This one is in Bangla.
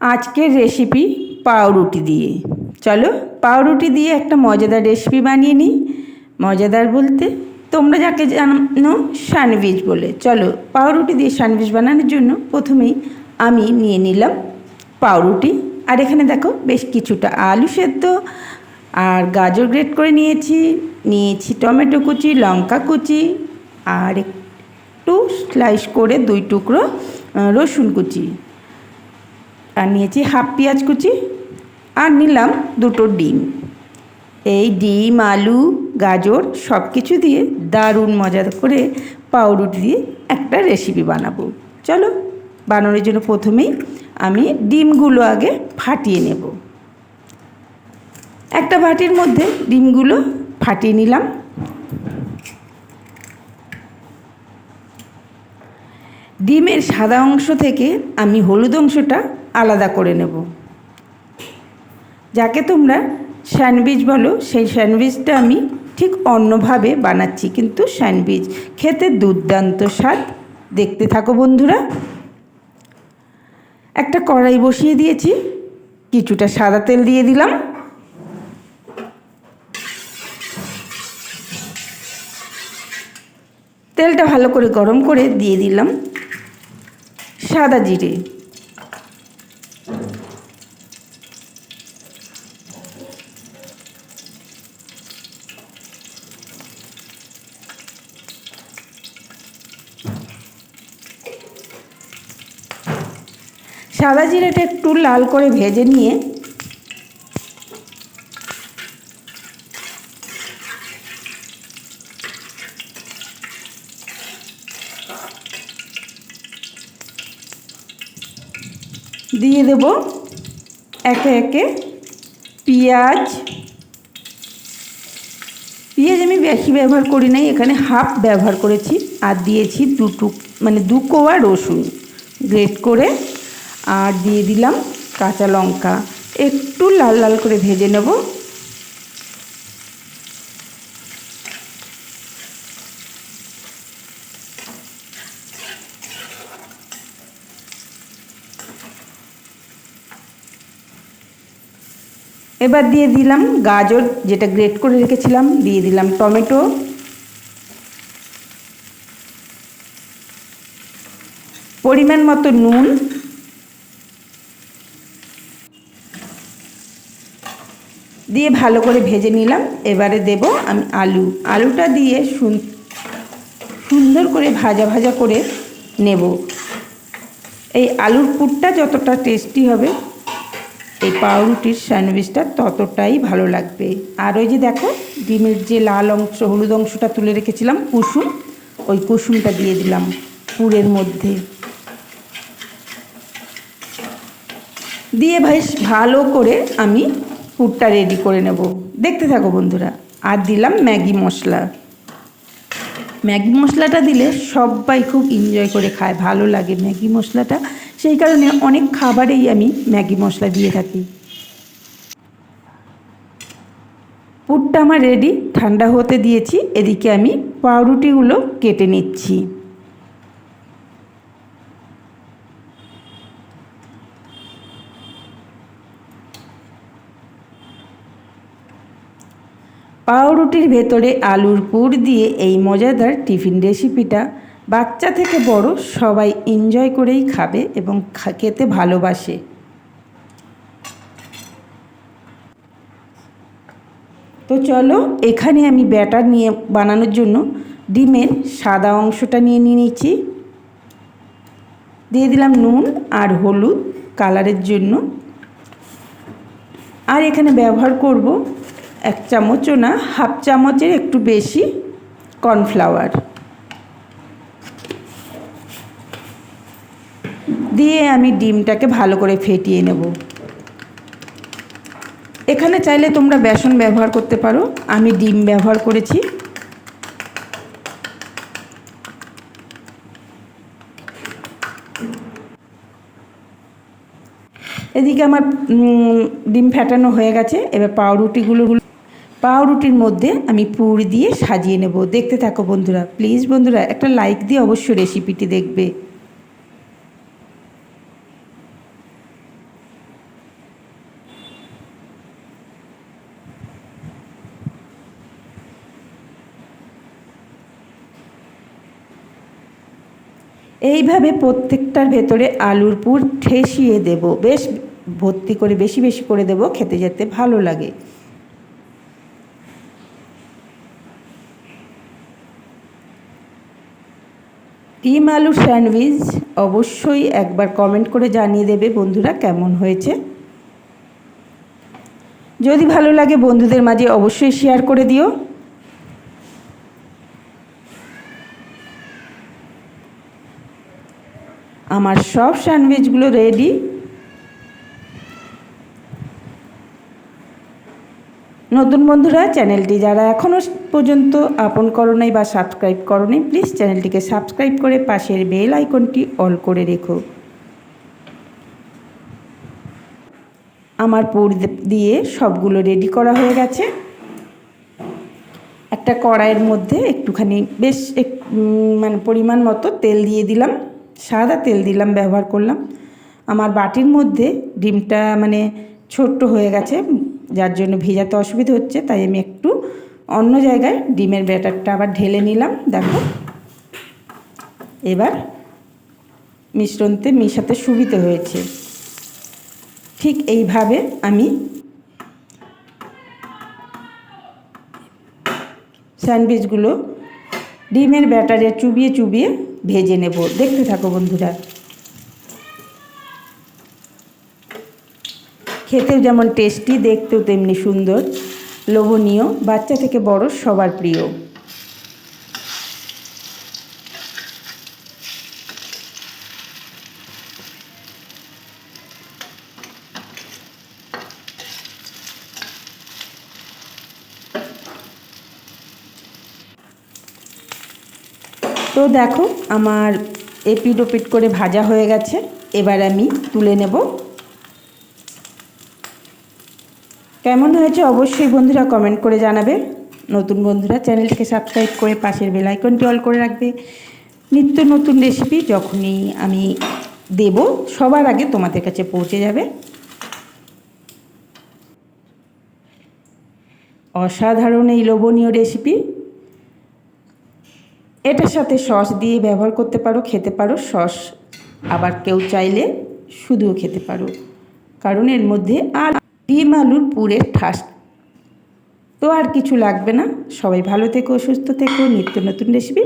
আজকের রেসিপি পাউরুটি দিয়ে। চলো পাউরুটি দিয়ে একটা মজাদার রেসিপি বানিয়ে নিই। মজাদার বলতে তোমরা যাকে জানো স্যান্ডউইচ বলে। চলো পাউরুটি দিয়ে স্যান্ডউইচ বানানোর জন্য প্রথমেই আমি নিয়ে নিলাম পাউরুটি। আর এখানে দেখো বেশ কিছুটা আলু সেদ্ধ, আর গাজর গ্রেট করে নিয়েছি নিয়েছি টমেটো কুচি, লঙ্কা কুচি, আর একটু স্লাইস করে দুই টুকরো রসুন কুচি। আর নিয়েছি হাফ পেঁয়াজ কুচি আর নিলাম দুটো ডিম। এই ডিম, আলু, গাজর সব কিছু দিয়ে দারুণ মজা করে পাউরুটি দিয়ে একটা রেসিপি বানাবো। চলো, বানানোর জন্য প্রথমেই আমি ডিমগুলো আগে ফাটিয়ে নেব। একটা বাটির মধ্যে ডিমগুলো ফাটিয়ে নিলাম। ডিমের সাদা অংশ থেকে আমি হলুদ অংশটা আলাদা করে নেব। যাকে তোমরা স্যান্ডউইচ বলো, সেই স্যান্ডউইচটা আমি ঠিক অন্যভাবে বানাচ্ছি, কিন্তু স্যান্ডউইচ খেতে দুর্দান্ত স্বাদ। দেখতে থাকো বন্ধুরা। একটা কড়াই বসিয়ে দিয়েছি, কিছুটা সাদা তেল দিয়ে দিলাম। তেলটা ভালো করে গরম করে দিয়ে দিলাম। সাদা জিরে। সাদা জিরেটা একটু লাল করে ভেজে নিয়ে দিয়ে দেব একে একে পেঁয়াজ। পেঁয়াজ আমি বেশি ব্যবহার করি নাই, এখানে হাফ ব্যবহার করেছি আর দিয়েছি দুটু মানে দু কোয়া রসুন গ্রেট করে। আর দিয়ে দিলাম কাঁচা লঙ্কা, একটু লাল লাল করে ভেজে নেব। এবার দিয়ে দিলাম গাজর, যেটা গ্রেট করে রেখেছিলাম, দিয়ে দিলাম টমেটো। পরিমাণ মতো নুন। দিয়ে ভালো করে ভেজে নিলাম। এবারে দেব আমি আলু। আলুটা দিয়ে সুন- সুন্দর করে ভাজা ভাজা করে নেব। এই আলুর পুরটা যতটা টেস্টি হবে এই পাউরুটির স্যান্ডউইচটা ততটাই ভালো লাগবে। আর ওই যে দেখো, ডিমের যে লাল অংশ, হলুদ অংশটা তুলে রেখেছিলাম, কুসুম, ওই কুসুমটা দিয়ে দিলাম পুরের মধ্যে। দিয়ে বেশ ভালো করে আমি পুরটা রেডি করে নেব। দেখতে থাকো বন্ধুরা। আর দিলাম ম্যাগি মশলা। ম্যাগি মশলাটা দিলে সবাই খুব এনজয় করে খায়, ভালো লাগে। ম্যাগি মশলাটা সেই কারণে অনেক খাবারেই আমি ম্যাগি মশলা দিয়ে থাকি। পুরটা আমার রেডি ঠান্ডা হতে দিয়েছি, এদিকে আমি পাউরুটিগুলো কেটে নিচ্ছি। পাউরুটির ভেতরে আলুর পুর দিয়ে এই মজাদার টিফিন রেসিপিটা বাচ্চা থেকে বড় সবাই এনজয় করেই খাবে এবং খেতে ভালোবাসে। তো চলো, এখানে আমি ব্যাটার নিয়ে বানানোর জন্য ডিমের সাদা অংশটা নিয়ে নিয়ে নিচ্ছি দিয়ে দিলাম নুন আর হলুদ কালারের জন্য। আর এখানে ব্যবহার করব এক চামচও না, হাফ চামচের একটু বেশি কর্নফ্লাওয়ার। দিয়ে আমি ডিমটাকে ভালো করে ফেটিয়ে নেব। এখানে চাইলে তোমরা বেসন ব্যবহার করতে পারো। আমি ডিম ব্যবহার করেছি। এদিকে আমার ডিম ফেটানো হয়ে গেছে। এবার পাউরুটিগুলো পাউরুটির মধ্যে আমি পুর দিয়ে সাজিয়ে নেব। দেখতে থাকো বন্ধুরা, প্লিজ বন্ধুরা, একটা লাইক দিয়ে অবশ্যই রেসিপিটি দেখবে। এইভাবে প্রত্যেকটার ভেতরে আলুর পুর ঠেসিয়ে দেব। বেশ ভর্তি করে, বেশি বেশি করে দেব, খেতে যেতে ভালো লাগে। ডিম আলুর স্যান্ডউইচ অবশ্যই একবার কমেন্ট করে জানিয়ে দেবে বন্ধুরা কেমন হয়েছে। যদি ভালো লাগে বন্ধুদের মাঝে অবশ্যই শেয়ার করে দিও। আমার সব স্যান্ডউইচগুলো রেডি নতুন বন্ধুরা, চ্যানেলটি যারা এখনও পর্যন্ত আপন করো নাই বা সাবস্ক্রাইব করো নাই প্লিজ চ্যানেলটিকে সাবস্ক্রাইব করে পাশের বেল আইকনটি অল করে রেখো। আমার পুর দিয়ে সবগুলো রেডি করা হয়ে গেছে। একটা কড়াইয়ের মধ্যে একটুখানি বেশ মানে পরিমাণ মতো তেল দিয়ে দিলাম। সাদা তেল দিলাম, ব্যবহার করলাম। আমার বাটির মধ্যে ডিমটা মানে ছোট্ট হয়ে গেছে, যার জন্য ভেজাতে অসুবিধা হচ্ছে, তাই আমি একটু অন্য জায়গায় ডিমের ব্যাটারটা আবার ঢেলে নিলাম, দেখো। এবার মিশ্রণতে মিশাতে সুবিধে হয়েছে। ঠিক এইভাবে আমি স্যান্ডউইচগুলো ডিমের ব্যাটারে চুবিয়ে চুবিয়ে ভেজে নেব। দেখতে থাকো বন্ধুরা। খেতেও যেমন টেস্টি দেখতেও তেমনি সুন্দর। লোভনীয়। বাচ্চা থেকে বড় সবার প্রিয়। তো দেখো, আমার এপিড ওপিড করে ভাজা হয়ে গেছে। এবার আমি তুলে নেব। কেমন হয়েছে অবশ্যই বন্ধুরা কমেন্ট করে জানাবে। নতুন বন্ধুরা চ্যানেলটিকে সাবস্ক্রাইব করে পাশের বেল আইকনটি অল করে রাখবে। নিত্য নতুন রেসিপি যখনই আমি দেব, সবার আগে তোমাদের কাছে পৌঁছে যাবে। অসাধারণ এই লোভনীয় রেসিপি এটার সাথে সস দিয়ে ব্যবহার করতে পারো, খেতে পারো। সস আবার কেউ চাইলে শুধুও খেতে পারো। কারণ এর মধ্যে আর ডিম আলুর পুরের ঠাস। তো আর কিছু লাগবে না। সবাই ভালো থেকো, সুস্থ থেকো, নিত্য নতুন রেসিপি